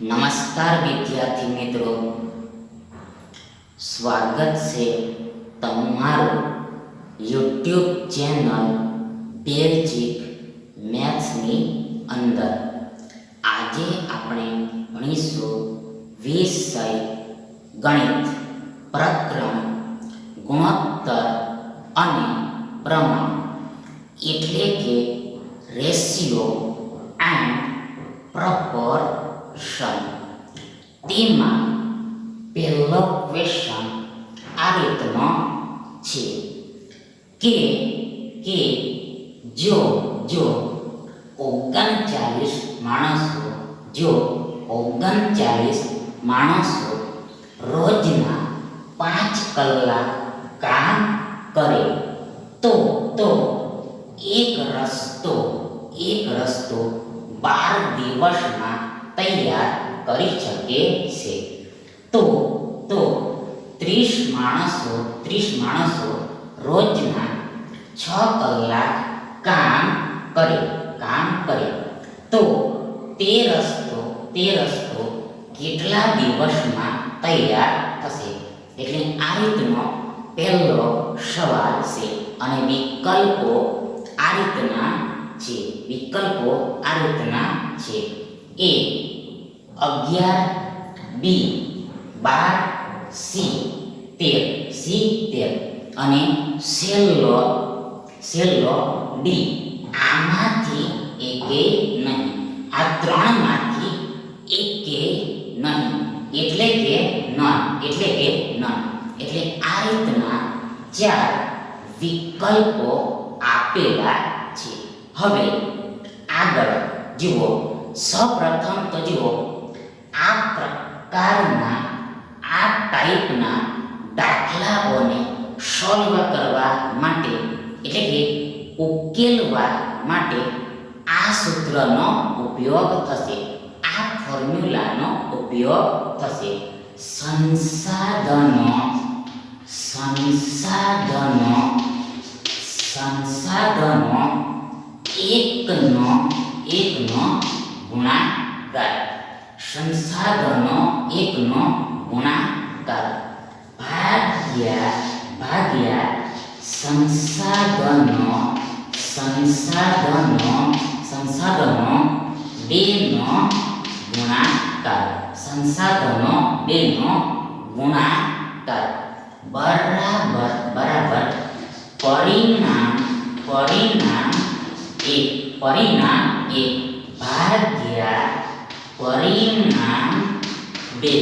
નમસ્કાર વિદ્યાર્થી મિત્રો સ્વાગત છે તમારું યુટ્યુબ ચેનલ બેઝિક મેથ્સની અંદર આજે આપણે ભણીશું વિષય ગણિત પ્રકરણ ગુણોત્તર અને પ્રમાણ એટલે કે રેશિયો એન્ડ proportion તેમાં પહેલો ક્વેશ્ચન આ રીતનો છે કે કે જો જો ઓગણચાલીસ માણસો જો ઓગણચાલીસ માણસો રોજના પાંચ કલાક કામ કરે તો તો એક રસ્તો એક રસ્તો બાર દિવસમાં તૈયાર કરી શકે છે. તો તો ત્રીસ માણસો ત્રીસ માણસો રોજના છ કલાક કામ કરે કામ કરે. તો તે રસ્તો તે રસ્તો કેટલા દિવસમાં તૈયાર થશે? એટલે આ રીતનો પહેલો સવાલ છે અને વિકલ્પો આ રીતના છે. વિકલ્પો આ રીતના છે. એ અગિયાર, બી, બાર, સી, તેર. સી, તેર. અને છેલ્લો છેલ્લો ડી. આમાંથી એકે નહીં. આ ત્રણમાંથી એકે નહીં. એટલે કે નન એટલે કે નન એટલે આ રીતના ચાર વિકલ્પો આપેલા છે. હવે આગળ જુઓ. સૌપ્રથમ તો જુઓ આ પ્રકારના, આ ટાઈપના દાખલાઓને સોલ્વ કરવા માટે, એટલે કે ઉકેલવા માટે આ સૂત્રનો ઉપયોગ થશે. આ ફોર્મ્યુલાનો ઉપયોગ થશે. સંસાધનો સંસાધનો સંસાધનો એકનો એકનો ગુણાકાર. સંસાધનો એકનો ગુણાકાર. ભાગ્યા ભાગ્યા સંસાધનો સંસાધનો સંસાધનો બેનો ગુણાકાર. સંસાધનો બેનો ગુણાકાર. બરાબર બરાબર. પરિણામ પરિણામ એક પરિણામ એક ભાગ્યા પરિણામ બે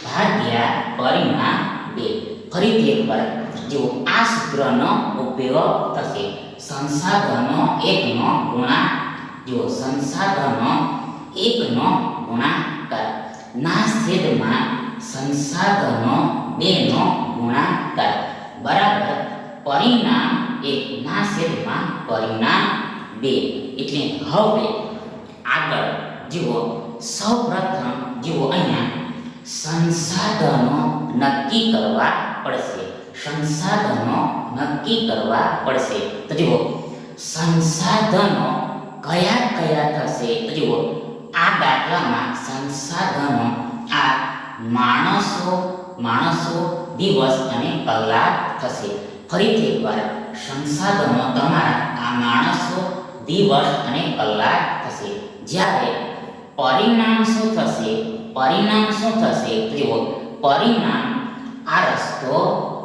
ભાગ્યા પરિણામ બે ફરીથી એકવાર જો આ સૂત્રનો ઉપયોગ થશે સંસાધનો એકનો ગુણા જો સંસાધનો એકનો ગુણાકાર ના છેદમાં સંસાધનો બેનો ગુણાકાર બરાબર પરિણામ એક ના છેદમાં પરિણામ બે એટલે હવે આગળ જુઓ સૌપ્રથમ જુઓ અહીંયા, સંસાધનો નક્કી કરવા પડશે. સંસાધનો નક્કી કરવા પડશે. તો જુઓ, સંસાધનો કયા કયા થશે? તો જુઓ, આ દાખલામાં સંસાધનો આ માણસો માણસો દિવસ અને કલાક થશે. ફરીથી એકવાર, સંસાધનો તમારા આ માણસો દિવસ અને કલાક થશે. જ્યારે પરિણામ શું થશે? પરિણામ શું થશે? જુઓ, પરિણામ આ રસ્તો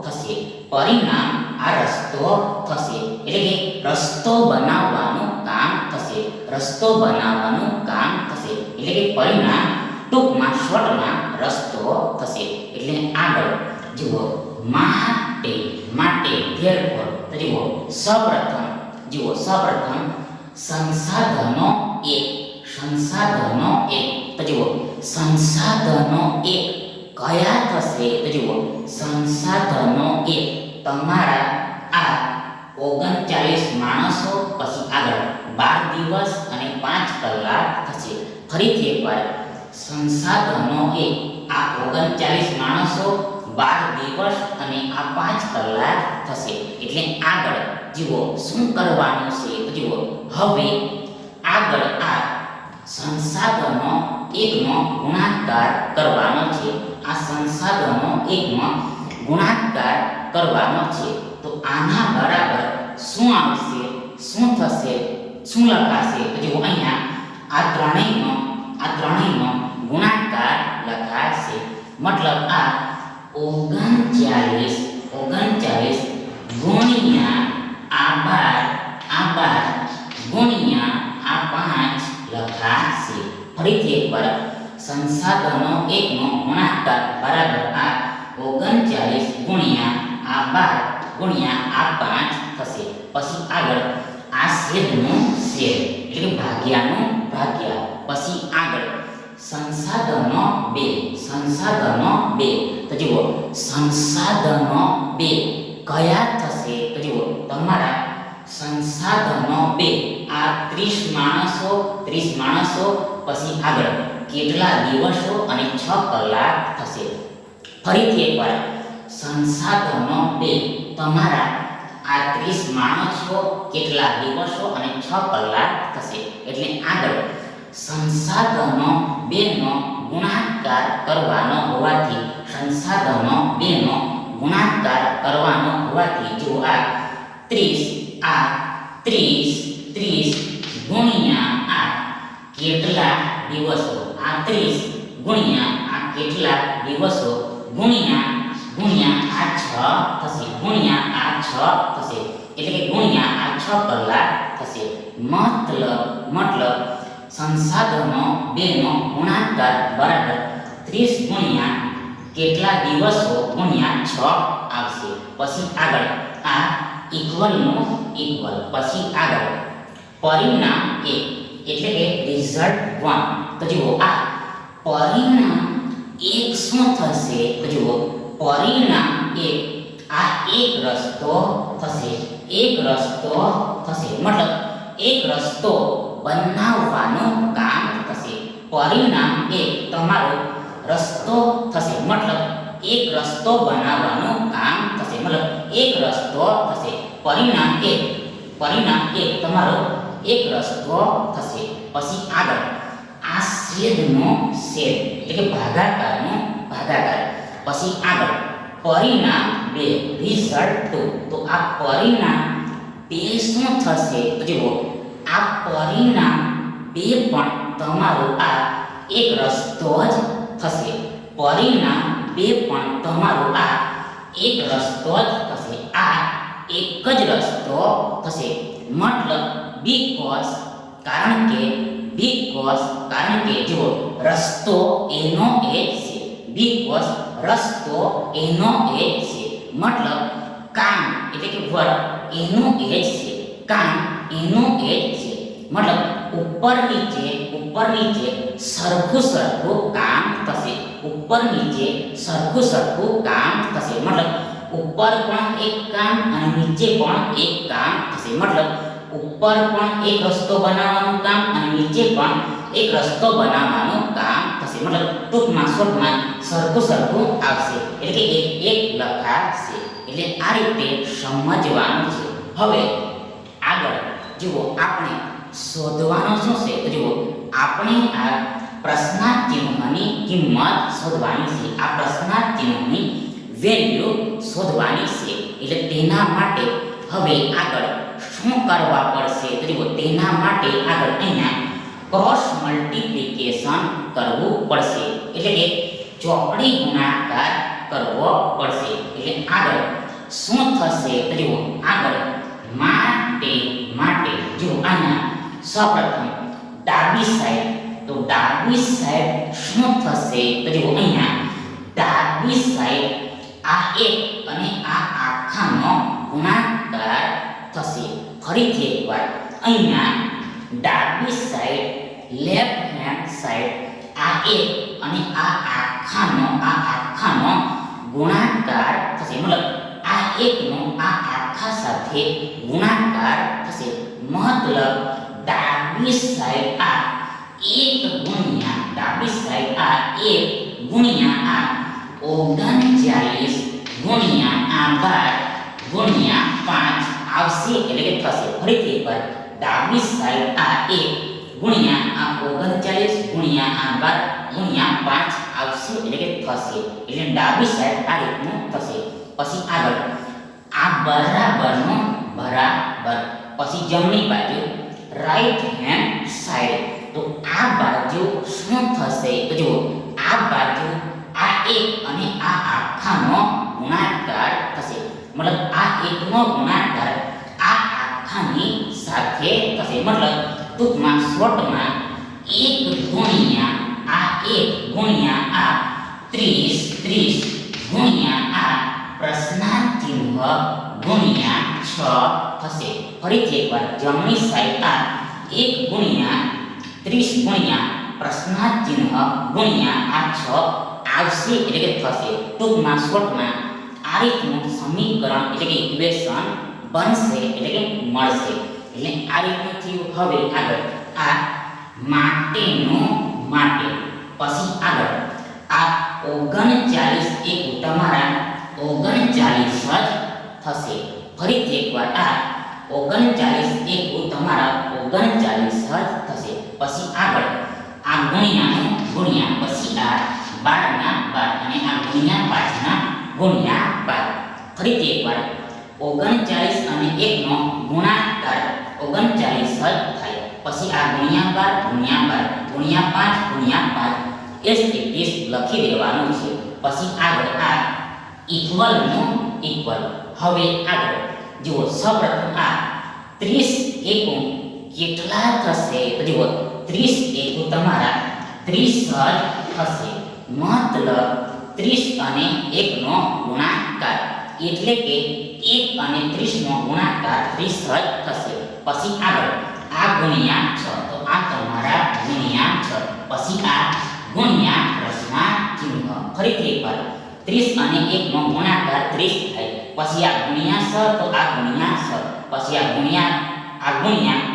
થશે. પરિણામ આ રસ્તો થશે. એટલે કે રસ્તો બનાવવાનું કામ થશે. રસ્તો બનાવવાનું કામ થશે. એટલે કે પરિણામ ટૂંકમાં, શોર્ટમાં રસ્તો થશે. એટલે આગળ, જુઓ, માટે માટે, therefore, તો જુઓ, સૌપ્રથમ જુઓ, સૌપ્રથમ સંસાધનો એક. સંસાધનો એક તો જુઓ, સંસાધનો એક કયા થશે? તો જુઓ, સંસાધનો એક તમારા આ ઓગણચાલીસ માણસો પછી આગળ બાર દિવસ અને પાંચ કલાક થશે. ફરીથી એકવાર, સંસાધનો એક આ ઓગણચાલીસ માણસો બાર દિવસ અને આ પાંચ કલાક થશે. એટલે આગળ, જુઓ, શું કરવાનું છે? તો જુઓ, હવે આગળ આ સંસાધનો એકનો ગુણાકાર કરવાનો છે. આ સંસાધનો એકનો ગુણાકાર કરવાનો છે. તો આના બરાબર શું આવશે? શું થશે? શું લખાશે? તો જુઓ અહીંયા આ ત્રણેયનો આ ત્રણેયનો ગુણાકાર લખાશે. મતલબ આ ઓગણચાલીસ ઓગણચાલીસ ગુણ્યા આ બાર આ બાર ગુણ્યા આ પાંચ લખાશે ફરીથી એકવાર સંસાધનો એકનો ગુણાકાર બરાબર આ ઓગણચાલીસ ગુણ્યા આ બાર ગુણ્યા આ પાંચ થશે. પછી આગળ આ છેદનું છેદ એટલે કે ભાગ્યાનું ભાગ્યા. પછી આગળ સંસાધનો બે સંસાધનો બે. તો જુઓ, સંસાધનો બે કયા થશે? તો જુઓ, તમારા સંસાધનો બે. આ ત્રીસ માણસો ત્રીસ માણસો, પછી આગળ. કેટલા દિવસો અને છ કલાક થશે? ફરીથી એકવાર. સંસાધનો બે. તમારા આ ત્રીસ માણસો કેટલા દિવસો અને છ કલાક થશે? એટલે આગળ. સંસાધનો બેનો ગુણાકાર કરવાનો હોવાથી, સંસાધનો બેનો ગુણાકાર કરવાનો હોવાથી, જો આ ત્રીસ આ ત્રીસ. ત્રીસ ગુણ્યા આ કેટલા દિવસો? આ ત્રીસ ગુણ્યા આ કેટલા દિવસો? ગુણ્યા ગુણ્યા આ છ થશે. ગુણ્યા આ છ થશે. એટલે કે ગુણ્યા આ છ કલાક થશે. મતલબ મતલબ સંસાધનો બેનો ગુણાકાર બરાબર ત્રીસ ગુણ્યા કેટલા દિવસો ગુણ્યા છ આવશે. પછી આગળ આ ઇક્વલનું ઇક્વલ પછી આગળ. પરિણામ એ એટલે કે રિઝલ્ટ 1 તો જુઓ આ પરિણામ એક શું થશે? તો જુઓ, પરિણામ 1 આ એક રસ્તો થશે. એક રસ્તો થશે. મતલબ, એક રસ્તો બનાવવાનું કામ થશે. પરિણામ એ તમારો રસ્તો થશે. મતલબ, એક રસ્તો બનાવવાનું કામ થશે. મતલબ, એક રસ્તો થશે. પરિણામ એક પરિણામ એક તમારો એક રસ્તો થશે. પછી આગળ. આ છેદનો છેદ એટલે કે ભાગાકારનો ભાગાકાર. પછી આગળ. પરિણામ બે રિઝલ્ટ ટુ તો આ પરિણામ બે શું થશે? તો જુઓ, આ પરિણામ બે પણ તમારું આ એક રસ્તો જ થશે. પરિણામ બે પણ તમારું આ એક રસ્તો જ થશે. આ એક જ રસ્તો થશે. મતલબ બીકોઝ કારણ કે બીકોઝ કારણ કે જો રસ્તો એનો એ છે. બીકોઝ રસ્તો એનો એ છે. મતલબ કામ, એટલે કે વર્ક, એનું એ છે. કામ, એનું એ છે. મતલબ ઉપર નીચે ઉપર નીચે સરખું સરખું કામ થશે. ઉપર નીચે સરખું સરખું કામ થશે. મતલબ ઉપર પણ એક કામ અને નીચે પણ એક કામ. થશે મતલબ? ઉપર પણ એક રસ્તો બનાવવાનું કામ અને નીચે પણ એક રસ્તો બનાવવાનું કામ. થશે મતલબ? ટૂંકમાં શોર્ટમાં સરખું સરખું આવશે. એટલે કે એક એક લખાશે. એટલે આ રીતે સમજવાનું છે. હવે આગળ જુઓ, આપણે શોધવાનો શું છે? તો જુઓ, આપણે આ પ્રશ્નાર્થ ચિહ્નની કિંમત શોધવાની છે. આ પ્રશ્નાર્થ ચિહ્નની વેલ્યુ શોધવાની છે. એટલે તેના માટે હવે આગળ શું કરવા પડશે? તો જુઓ, તેના માટે આગળ અહીંયા ક્રોસ મલ્ટિપ્લિકેશન કરવું પડશે. એટલે કે ચોકડી ગુણાકાર કરવો પડશે. એટલે આગળ શું થશે? તો જુઓ, આગળ માટે માટે જો અહીંયા સૌપ્રથમ ડાબી સાઈડ. તો ડાબી સાઈડ શું થશે? તો જુઓ, અહીંયા ડાબી સાઈડ આ એક અને આ આખાનો ગુણાકાર થશે. ફરીથી એકવાર. અહીંયા ડાબી સાઈડ લેફ્ટ હેન્ડ સાઈડ આ એક અને આ આખાનો આ આખાનો ગુણાકાર થશે. મતલબ આ એકનો, આ આખા સાથે ગુણાકાર થશે. મતલબ ડાબી સાઈડ આ એક ગુણ્યા, ડાબી સાઈડ આ એક ગુણ્યા આ ઓગણચાલીસ ગુણ્યા આ બાર ગુણ્યા પાંચ આવશે એટલે કે થશે ફરીથી એકવાર ડાબી સાઈડ આ એક ગુણ્યા આ ઓગણચાલીસ ગુણ્યા આ બાર ગુણ્યા પાંચ આવશે એટલે કે થશે એટલે ડાબી સાઈડ આ રીતનું થશે પછી આગળ આ બરાબરનો બરાબર પછી જમણી બાજુ રાઈટ હેન્ડ સાઈડ તો આ બાજુ શું થશે તો જુઓ આ બાજુ આ એક અને આ આખાનો ગુણાકાર થશે. મતલબ આ એકનો ગુણાકાર આ આખાની સાથે થશે. મતલબ ટૂંકમાં શોર્ટમાં એક ગુણ્યા આ એક ગુણ્યા આ ત્રીસ ત્રીસ ગુણ્યા આ પ્રશ્નાર્થ ચિહ્ન ગુણ્યા છ થશે. ફરીથી એકવાર જમણી સાઈડ આ એક ગુણ્યા ત્રીસ ગુણ્યા પ્રશ્નાર્થ ચિહ્ન ગુણ્યા આ છ આવશે એટલે કે થશે ટૂંકમાં શોર્ટમાં આ રીતનું સમીકરણ એટલે કે ઇક્વેશન બનશે એટલે કે મળશે એટલે આ રીતનું થયું હવે આગળ આ માટેનું માટે પછી આગળ આ ઓગણચાલીસ એક તમારા ઓગણચાલીસ જ થશે ફરીથી એકવાર આ ઓગણચાલીસ એક તમારા ઓગણચાલીસ જ થશે પછી આગળ આ ગુણ્યાનું ગુણ્યા પછી આ બારના બાર અને આ ગુણ્યા પાંચના ગુણ્યા બાર ફરીથી એકવાર. ઓગણચાલીસ અને એકનો ગુણાકાર ઓગણચાલીસ જ થાય. પછી આ ગુણ્યા બાર ગુણ્યા બાર ગુણ્યા પાંચ ગુણ્યા પાંચ. એસ એકવીસ લખી દેવાનું છે. પછી આગળ આ ઇક્વલનું ઇક્વલ હવે આગળ. જુઓ, સૌપ્રથમ આ ત્રીસ એકું કેટલા થશે? તો જુઓ, ત્રીસ એકુ તમારા ત્રીસ જ થશે. મતલબ ત્રીસ અને એકનો ગુણાકાર. એટલે કે એક અને ત્રીસનો ગુણાકાર ત્રીસ જ થશે. પછી આગળ. આ ગુણ્યા છ. તો આ તમારા ગુણ્યા છ. પછી આ ગુણ્યા પ્રશ્ના ચિહ્ન. ફરીથી એકવાર. ત્રીસ અને એકનો ગુણાકાર ત્રીસ થાય. પછી આ ગુણ્યા છ. તો આ ગુણ્યા છ. પછી આ ગુણ્યા આ ગુણ્યા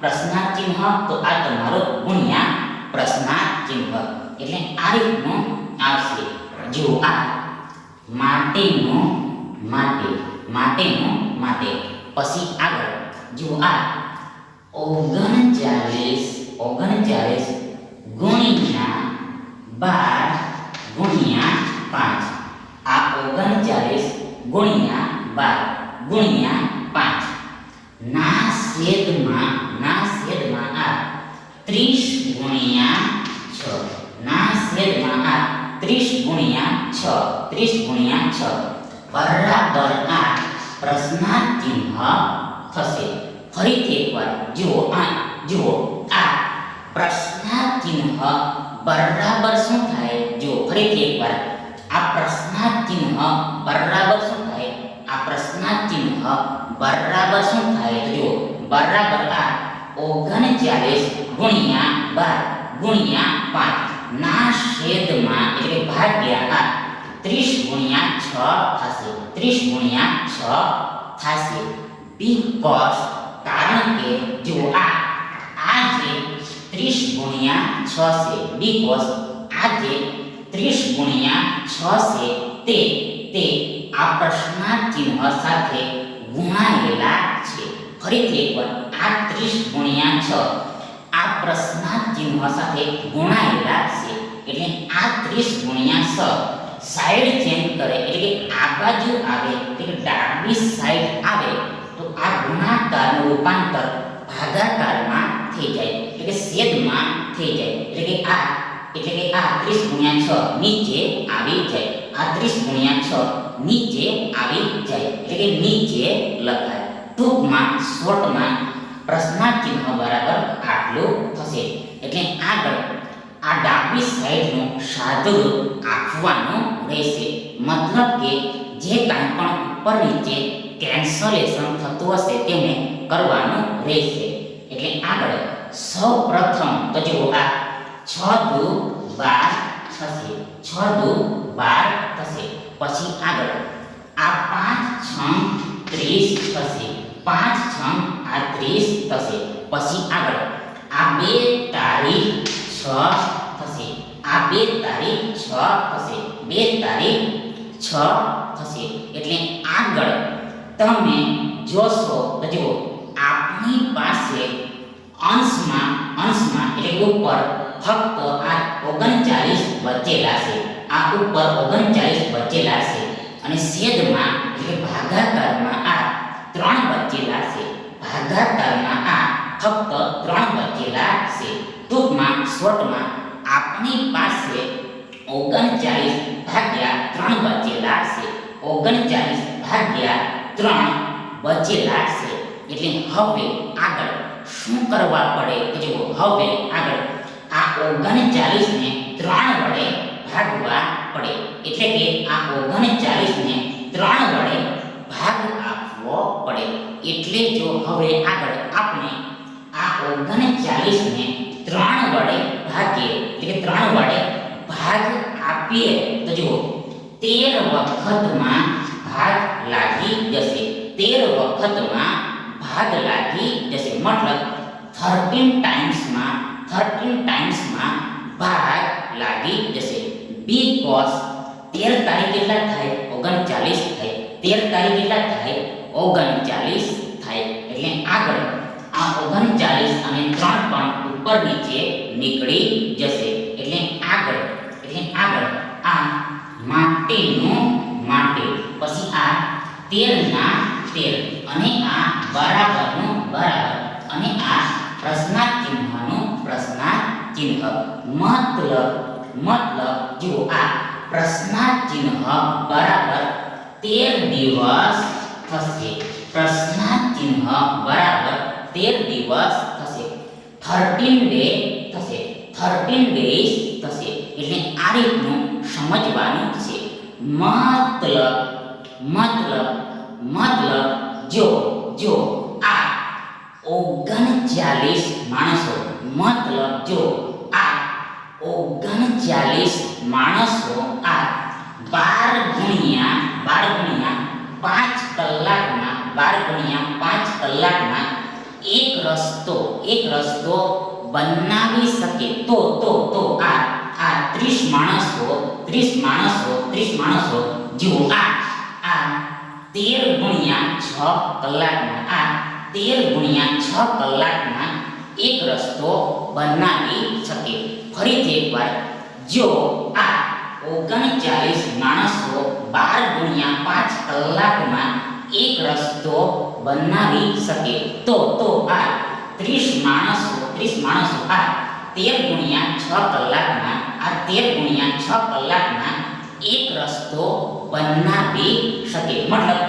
પ્રશ્ના ચિહ્ન. તો આ તમારો ગુણ્યા પ્રશ્ના ચિહ્ન. એટલે આ રીતનું આવશે જો આ માટેનું માટે માટેનું માટે પછી આગળ જો આ ઓગણચાલીસ ઓગણચાલીસ ગુણ્યા બાર ગુણ્યા પાંચ આ ઓગણચાલીસ ગુણ્યા બાર ગુણ્યા પાંચ ના છેદમાં ના છેદમાં આ ત્રીસ ગુણ્યા છ ના છેદમાં આ ત્રીસ ગુણ્યા છ ત્રીસ ગુણ્યા છ બરાબર આ પ્રશ્નાર્થ ચિહ્ન થશે ફરીથી એકવાર જુઓ આ જુઓ આ પ્રશ્નાર્થ ચિહ્ન બરાબર શું થાય? જુઓ ફરીથી એકવાર આ પ્રશ્નાર્થ ચિહ્ન બરાબર શું થાય? આ પ્રશ્નાર્થ ચિહ્ન બરાબર શું થાય? તો જુઓ બરાબર આ ઓગણચાલીસ ગુણ્યા બાર ગુણ્યા પાંચ ના છેદમાં એટલે કે ભાગ્યા આ ત્રીસ ગુણ્યા છ થશે. ત્રીસ ગુણ્યા છ થશે. બીકોસ કારણ કે, જો આ આ જે ત્રીસ ગુણ્યા છ છે બીકોસ આ જે ત્રીસ ગુણ્યા છ છે, તે તે આ પ્રશ્નાર્થ ચિહ્ન સાથે ગુણાયેલા છે. ફરીથી એકવાર, આ ત્રીસ ગુણ્યા છ આ પ્રશ્નાર્થ ચિહ્ન સાથે ગુણાયેલા છે. એટલે આ ત્રીસ ગુણ્યા છ સાઈડ ચેન્જ કરે, એટલે કે આ બાજુ આવે એટલે કે ડાબી સાઈડ આવે, તો આ ગુણાકારનું રૂપાંતર ભાગાકારમાં થઈ જાય, એટલે કે છેદમાં થઈ જાય, એટલે કે આ, એટલે કે આ 30 ગુણ્યા 6 નીચે આવી જાય, આ 30 ગુણ્યા 6 નીચે આવી જાય, એટલે કે નીચે લખાય. ટૂંકમાં, શોર્ટમાં પ્રશ્નાર્થ ચિહ્ન બરાબર આટલું થશે. એટલે આગળ આ ડાબી સાઈડનું સાદુરૂપ આપવાનું રહેશે. મતલબ કે જે કાંઈ પણ ઉપર નીચે કેન્સલેશન થતું હશે તેને કરવાનું રહેશે. એટલે આગળ સૌ પ્રથમ તો જુઓ આ છ દુ બાર થશે. છ દુ બાર થશે. પછી આગળ આ પાંચ છ ત્રીસ થશે. પાંચ છ આ ત્રીસ થશે. પછી આગળ આ બે તારીખ છ થશે. આ બે તારીખ છ થશે. બે તારીખ છ થશે. એટલે આગળ તમે જોશો તો જુઓ, આપની પાસે અંશમાં અંશમાં એટલે ઉપર ફક્ત આ ઓગણચાલીસ બચેલા છે. આ ઉપર ઓગણચાલીસ બચેલા છે. અને છેદમાં એટલે ભાગાકારમાં આ ત્રણ બચેલા છે. ભાગાકારમાં આ ફક્ત ત્રણ બચેલા છે. ટૂંકમાં, શોર્ટમાં આપણી પાસે ઓગણચાલીસ ભાગ્યા ત્રણ બચેલા છે. ઓગણચાલીસ ભાગ્યા ત્રણ બચેલા છે. એટલે હવે આગળ શું કરવા પડે? તો જુઓ, હવે આગળ આ ઓગણચાલીસ ને ત્રણ વડે ભાગવા પડે. એટલે કે આ ઓગણચાલીસ ને ત્રણ વડે ભાગ આપવો પડે. એટલે જો હવે આગળ આપણે આ ઓગણચાલીસ ને ત્રણ વડે ભાગીએ એટલે કે ત્રણ વડે ભાગ આપીએ તો જુઓ તેર વખતમાં ભાગ લાગી જશે તેર વખતમાં ભાગ લાગી જશે મતલબ થર્ટીન ટાઈમ્સમાં થર્ટીન ટાઈમ્સમાં ભાગ લાગી જશે બીકોઝ તેર તારીખ કેટલા થાય ઓગણચાલીસ થાય તેર તારીખ કેટલા થાય ઓગણચાલીસ થાય એટલે આગળ આ ઓગણચાલીસ અને ત્રણ પણ ઉપર નીચે નીકળી જશે. એટલે આગળ એટલે આગળ આ માટેનું માટે પછી આ તેરના તેર અને આ બરાબરનું બરાબર. અને આ પ્રશ્નાર્થ ચિહ્નનું પ્રશ્નાર્થ ચિહ્ન મતલબ મતલબ જો આ પ્રશ્નાર્થ ચિહ્ન બરાબર તેર દિવસ થશે. પ્રશ્નાર્થ ચિહ્ન બરાબર તેર દિવસ થશે. થર્ટીન ડે થશે. થર્ટીન ડેઝ થશે. એટલે આ રીતનું સમજવાનું છે મતલબ મતલબ મતલબ, જો જો, આ ઓગણચાલીસ માણસો, મતલબ, જો, આ ઓગણચાલીસ માણસો, આ બાર ગુણ્યા બાર ગુણ્યા પાંચ કલાકમાં, બાર ગુણ્યા પાંચ કલાકમાં એક રસ્તો એક રસ્તો બનાવી શકે તો તો તો આ આ ત્રીસ માણસો ત્રીસ માણસો ત્રીસ માણસો જુઓ આ આ તેર ગુણ્યા છ કલાકમાં આ તેર ગુણ્યા છ કલાકમાં એક રસ્તો બનાવી શકે ફરીથી એકવાર, જો આ ઓગણચાલીસ માણસો બાર ગુણ્યા પાંચ કલાકમાં એક રસ્તો બનાવી શકે. તો તો, આ ત્રીસ માણસો ત્રીસ માણસો, આ તેર ગુણ્યા છ કલાકમાં આ તેર ગુણ્યા છ કલાકમાં એક રસ્તો બનાવી શકે. મતલબ,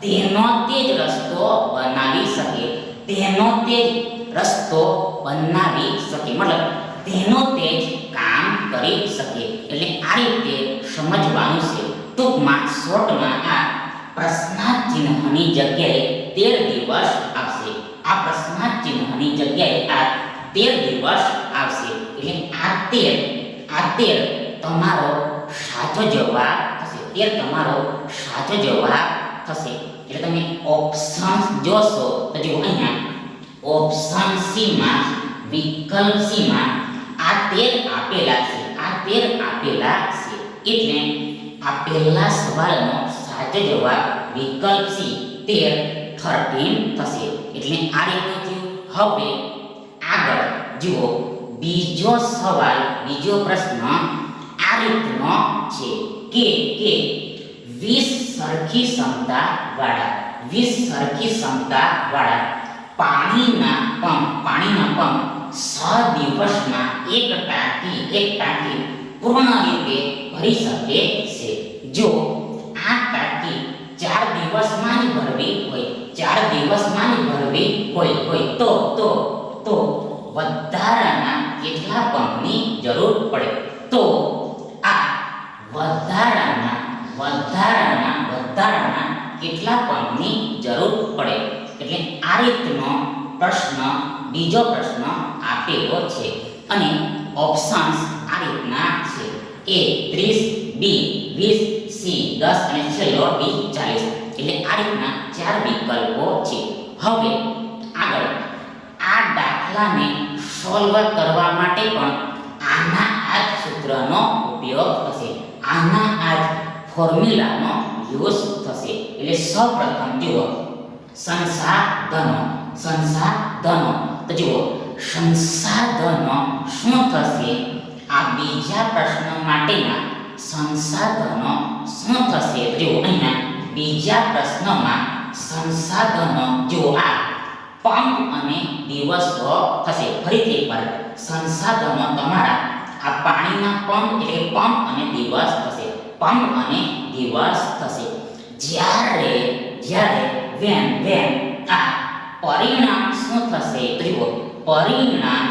તેનો તે જ રસ્તો બનાવી શકે. તેનો તે જ રસ્તો બનાવી શકે. મતલબ, તેનો તે જ કામ કરી શકે. એટલે આ રીતે સમજવાનું છે. ટૂંકમાં શોર્ટમાં આ પ્રશ્નાર્થ ચિહ્નની જગ્યાએ તેર દિવસ આવશે. આ પ્રશ્નાર્થ ચિહ્નની જગ્યાએ આ તેર દિવસ આવશે. એટલે આ તેર આ તેર તમારો સાચો જવાબ થશે. તેર તમારો સાચો જવાબ થશે. એટલે તમે ઓપ્શન જોશો તો જુઓ અહીંયા. ઓપ્શન સીમાં વિકલ્પ સીમાં આ તેર આપેલા છે. આ તેર આપેલા છે. એટલે આ પહેલા સવાલનો સાચો જવાબ વિકલ્પ સી તેર થર્ટીન થશે એટલે આ રીતનું થયું હવે આગળ જુઓ બીજો સવાલ બીજો પ્રશ્ન આ રીતનો છે કે કે વીસ સરખી ક્ષમતા વાળા વીસ સરખી ક્ષમતા વાળા પાણીના પંપ પાણીના પંપ છ દિવસમાં એક ટાંકી એક ટાંકી પૂર્ણ રીતે ભરી શકે છે જો આ ચાર દિવસમાં જ ભરવી હોય, ચાર દિવસમાં જ ભરવી હોય હોય. તો તો તો વધારાના કેટલા પંપની જરૂર પડે? તો આ વધારાના વધારાના વધારાના કેટલા પંપની જરૂર પડે? એટલે આ રીતનો પ્રશ્ન, બીજો પ્રશ્ન આપેલો છે. અને ઓપ્શન્સ આ રીતના છે. એ ત્રીસ, બી, વીસ સી દસ અને છેલ્લો ડી ચાલીસ. એટલે આ રીતના ચાર વિકલ્પો છે. હવે આગળ આ દાખલાને સોલ્વ કરવા માટે પણ આના આ સૂત્રનો ઉપયોગ થશે. આના આ ફોર્મ્યુલાનો યુઝ થશે. એટલે સૌપ્રથમ જુઓ, સંસાધનો સંસાધનો. તો જુઓ, સંસાધનો શું થશે? આ બીજા પ્રશ્ન માટેના સંસાધનો શું થશે? જો અહીંયા બીજા પ્રશ્નમાં સંસાધનો જો આ પંપ અને દિવસો થશે. ફરીથી એકવાર સંસાધનો તમારા આ પાણીના પંપ એટલે પંપ અને દિવસ થશે. પંપ અને દિવસ થશે. જ્યારે જ્યારે વેન વેન આ પરિણામ શું થશે? તો જુઓ. પરિણામ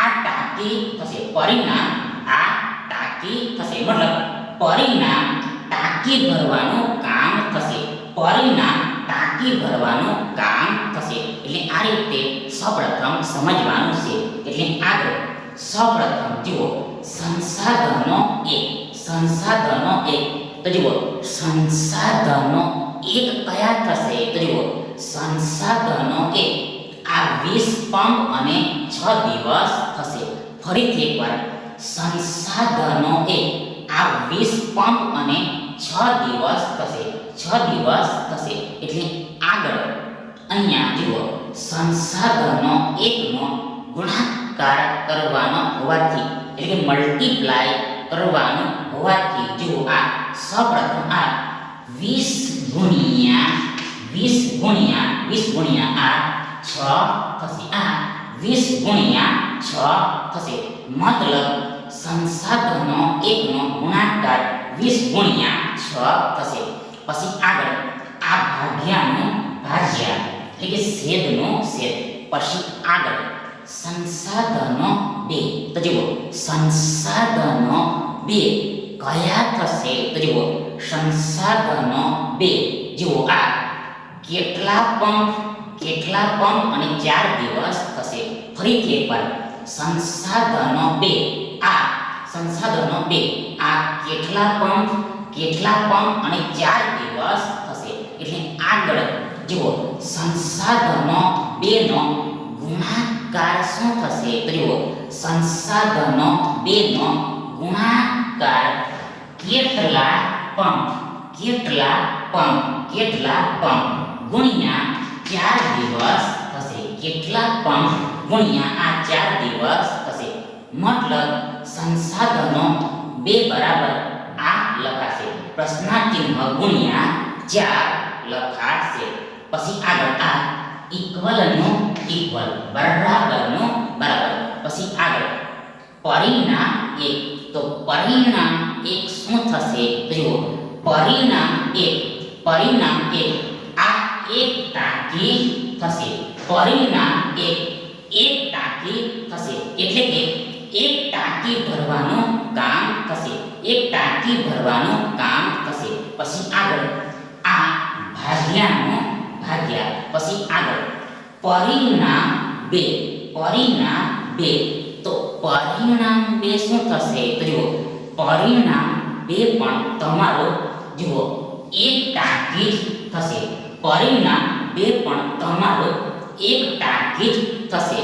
આ ટાંકી થશે. પરિણામ આ ટાંકી થશે. મતલબ પરિણામ ટાંકી ભરવાનું કામ થશે. પરિણામ ટાંકી ભરવાનું કામ થશે. એટલે આ રીતે સૌપ્રથમ સમજવાનું છે. એટલે આગળ. સૌપ્રથમ જુઓ, સંસાધનો એક. સંસાધનો એક. તો જુઓ, સંસાધનો એક કયા થશે? તો જુઓ, સંસાધનો એક. આ વીસ પંપ અને છ દિવસ થશે. ફરીથી એકવાર. સંસાધનો એક આ વીસ પંપ અને છ દિવસ થશે. છ દિવસ થશે. એટલે આગળ. અહીંયા જુઓ. સંસાધનો એકનો ગુણાકાર કરવાનો હોવાથી, એટલે કે મલ્ટીપ્લાય કરવાનો હોવાથી, જુઓ આ સૌપ્રથમ આ વીસ ગુણ્યા વીસ ગુણ્યા વીસ ગુણ્યા આ છ થશે. આ વીસ ગુણ્યા છ થશે. મતલબ સંસાધનો એકનો ગુણાકાર વીસ ગુણ્યા છ થશે. પછી આગળ આ ભાગ્યાનો ભાજ્યા, એટલે કે છેદનો છેદ. પછી આગળ સંસાધનો બે. તો જુઓ, સંસાધનો બે કયા થશે? તો જુઓ, સંસાધનો બે. જુઓ આ કેટલા પંપ કેટલા પંપ અને ચાર દિવસ થશે. ફરીથી એકવાર સંસાધનો બે. આ સંસાધનો બે. આ કેટલા પંપ કેટલા પંપ અને ચાર દિવસ થશે. એટલે આગળ જુઓ, સંસાધનો બેનો ગુણાકાર શું થશે? તો જુઓ, સંસાધનો બેનો ગુણાકાર કેટલા પંપ કેટલા પંપ કેટલા પંપ ગુણ્યા ચાર દિવસ થશે. કેટલા પંપ ગુણ્યા આ ચાર દિવસ થશે મતલબ સંસાધનો બે બરાબર આ લખાશે. પ્રશ્નાચિહ્ન ગુણ્યા ચાર લખાશે. પછી આગળ આ ઇક્વલનો ઇક્વલ. બરાબરનું બરાબર. પછી આગળ. પરિણામ એક. તો પરિણામ એક શું થશે? જો પરિણામ એક. પરિણામ એક. આ એક તાકી થશે. પરિણામ એક. એક ટાંકી થશે. એટલે કે એક ટાંકી ભરવાનું કામ થશે. એક ટાંકી ભરવાનું કામ થશે. પછી આગળ. આ ભાગ્યાનો ભાગ્યા. પછી આગળ. પરિણામ બે. પરિણામ બે. તો પરિણામ બે શું થશે? તો જુઓ. પરિણામ બે પણ તમારો જુઓ. એક ટાંકી થશે. પરિણામ બે પણ તમારો એક ટાંકી જ થશે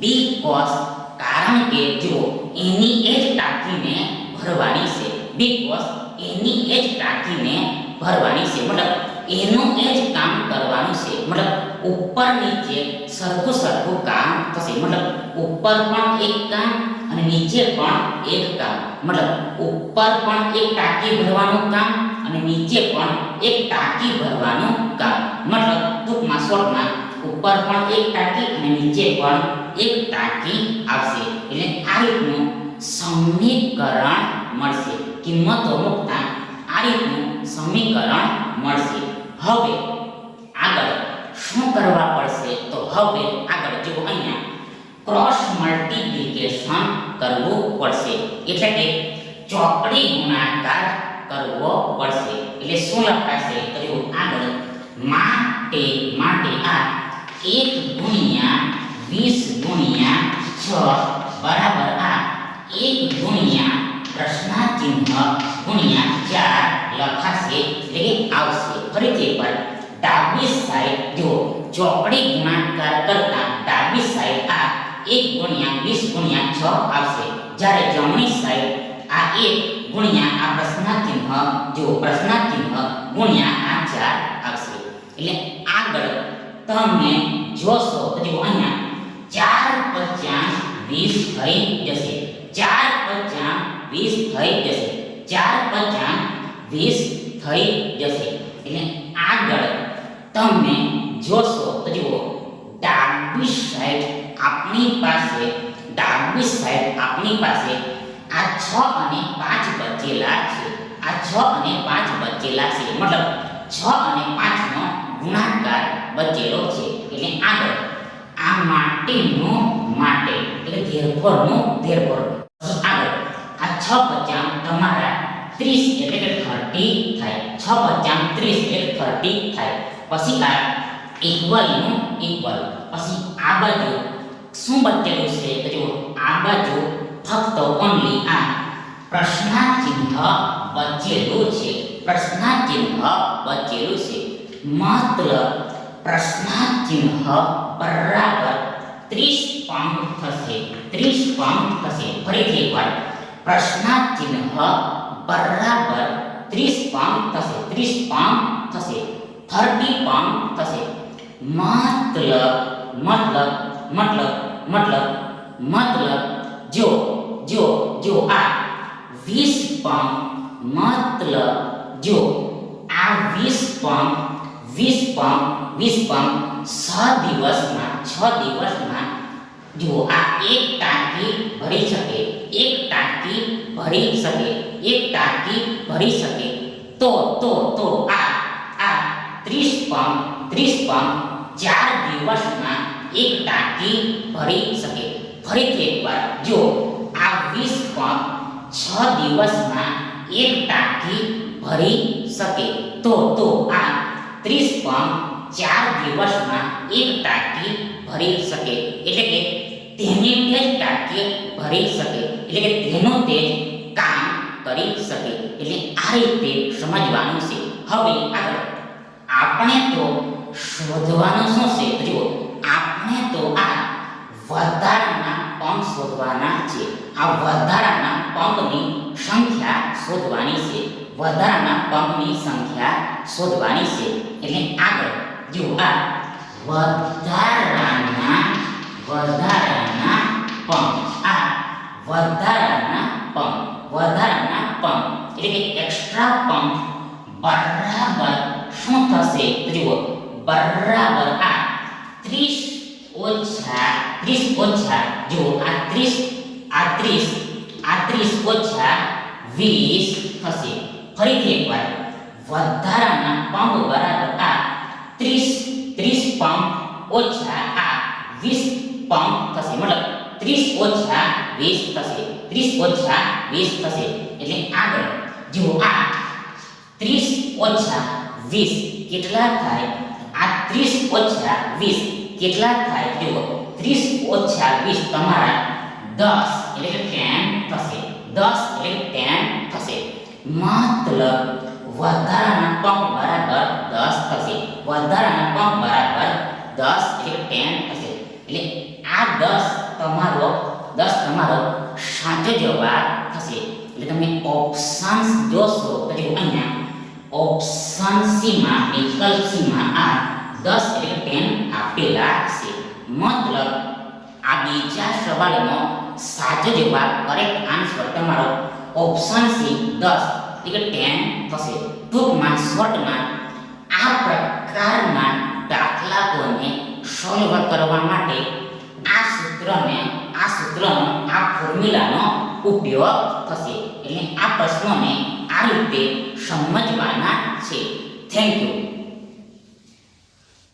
બીકોઝ કારણ કે જો એની એ જ ટાંકીને ભરવાની છે બીકોઝ એની એ જ ટાંકીને ભરવાની છે મતલબ એનું એ જ કામ કરવાનું છે મતલબ ઉપર નીચે સરખું સરખું કામ થશે મતલબ ઉપર પણ એક કામ અને નીચે પણ એક કામ મતલબ ઉપર પણ એક ટાંકી ભરવાનું કામ અને નીચે પણ એક ટાંકી ભરવાનું કામ મતલબ ટૂંકમાં શોર્ટમાં ઉપર પણ એક ટાંકી અને નીચે પણ એક ટાંકી આવશે. એટલે આ રીતનું સમીકરણ મળશે. કિંમતો મૂકતા આ રીતનું સમીકરણ મળશે. હવે આગળ શું કરવા પડશે? તો હવે આગળ જુઓ અહીંયા ક્રોસ મલ્ટીપ્લિકેશન કરવું પડશે. એટલે કે ચોકડી ગુણાકાર કરવો પડશે. એટલે શું લખાશે? તો આગળ. માટે માટે આ એક ગુણ્યા વીસ ગુણ્યા છ બરાબર આ. એક ગુણ્યા પ્રશ્નાચિહ્ન ગુણ્યા ચાર લખાશે એટલે કે આવશે. ફરીથી પર ડાબી સાઈડ જો ચોકડી ગુણાકાર કરતા ડાબી સાઈડ આ એક ગુણ્યા વીસ ગુણ્યા છ આવશે. જ્યારે જમણી સાઈડ આ એક ગુણ્યા આ પ્રશ્નાચિહ્ન જો પ્રશ્નાચિહ્ન ગુણ્યા આ ચાર આવશે. એટલે આગળ તમે જોશો તો જુઓ અહીંયા. ચાર પચાસ વીસ થઈ જશે. ચાર પચાસ વીસ થઈ જશે. ચાર પચાસ વીસ થઈ જશે. એટલે આગળ તમે જોશો તો જુઓ. ડાબી સાઈડ આપણી પાસે ડાબી સાઈડ આપણી પાસે આ છ અને પાંચ બચેલા છે. આ છ અને પાંચ બચેલા છે. મતલબ છ અને પાંચનો ગુણાકાર બચેલો છે એટલે આગળ આ માટેનો માટે, એટલે ધેરફોરનું ધેરફોર આગળ આ છ પચામ તમારા ત્રીસ એટલે કે થર્ટી થાય. છ પચામ ત્રીસ એટલે થર્ટી થાય. પછી આ ઇક્વલનું ઇક્વલ પછી આ બાજુ શું બચેલું છે? તો આ બાજુ ફક્ત ઓનલી આ પ્રશ્નાચિહ્ન બચેલું છે. પ્રશ્નાચિહ્ન બચેલું છે. મતલબ પ્રશ્નાર્થ ચિહ્ન બરાબર ત્રીસ પંપ થશે ત્રીસ પંપ થશે ફરીથી એકવાર પ્રશ્નાર્થ ચિહ્ન બરાબર ત્રીસ પંપ થશે ત્રીસ પંપ થશે થર્ટી પંપ થશે મતલબ મતલબ મતલબ મતલબ મતલબ જો જો જો આ વીસ પંપ મતલબ જો આ વીસ પંપ વીસ પંપ વીસ પંપ છ દિવસમાં છ દિવસમાં જો આ એક ટાંકી ભરી શકે એક ટાંકી ભરી શકે એક ટાંકી ભરી શકે તો તો તો આ આ ત્રીસ પંપ ત્રીસ પંપ ચાર દિવસમાં એક ટાંકી ભરી શકે ફરીથી એકવાર જો આ વીસ પંપ છ દિવસમાં એક ટાંકી ભરી શકે તો તો આ ત્રીસ પંપ ચાર દિવસમાં એક ટાંકી ભરી શકે. એટલે કે તેની તે જ ટાંકી ભરી શકે. એટલે કે તેનું તે કામ કરી શકે. એટલે આ રીતે સમજવાનું છે. હવે આગળ. આપણે તો શોધવાનું શું છે? જો આપણે તો આ વધારાના પંપ શોધવાના છે. આ વધારાના પંપની સંખ્યા શોધવાની છે. વધારાના પંપની સંખ્યા શોધવાની છે. એટલે આગળ, જો આ વધારાના વધારાના પંપ, આ વધારાના પંપ વધારાના પંપ, એટલે કે એક્સ્ટ્રા પંપ બરાબર શું થશે? તો જુઓ, બરાબર આ ત્રીસ ઓછા ત્રીસ ઓછા, જુઓ, આ ત્રીસ આ ત્રીસ આ ત્રીસ ઓછા વીસ થશે. ફરીથી એકવાર વધારાના પંપ બરાબર આ ત્રીસ ત્રીસ પંપ ઓછા આ વીસ પંપ થશે. મતલબ ત્રીસ ઓછા વીસ થશે. ત્રીસ ઓછા વીસ થશે. એટલે આગળ જુઓ આ ત્રીસ ઓછા વીસ કેટલા થાય? આ ત્રીસ ઓછા વીસ કેટલા થાય? જુઓ, ત્રીસ ઓછા વીસ તમારા દસ એટલે કે ટેન થશે. દસ એટલે ટેન મતલબ વધારાના પંપ બરાબર દસ થશે. વધારાના પંપ બરાબર દસ એટલે ટેન થશે. એટલે આ દસ તમારો દસ તમારો સાચો જવાબ થશે. એટલે તમે ઓપ્શન્સ જોશો તો જુઓ અહીંયા. ઓપ્શન સીમાં વિકલ્પ સીમાં આ દસ એટલે ટેન આપેલા છે. મતલબ આ બીજા સવાલનો સાચો જવાબ કરેક્ટ આન્સર તમારો ઓપ્શન સી દસ. એટલે ટેન થશે. ટૂંકમાં, શોર્ટમાં, આ પ્રકારના દાખલાઓને સોલ્વ કરવા માટે આ સૂત્રને, આ સૂત્રનો, આ ફોર્મ્યુલાનો ઉપયોગ થશે. એટલે આ પ્રશ્નોને આ રીતે સમજવાના છે. Thank you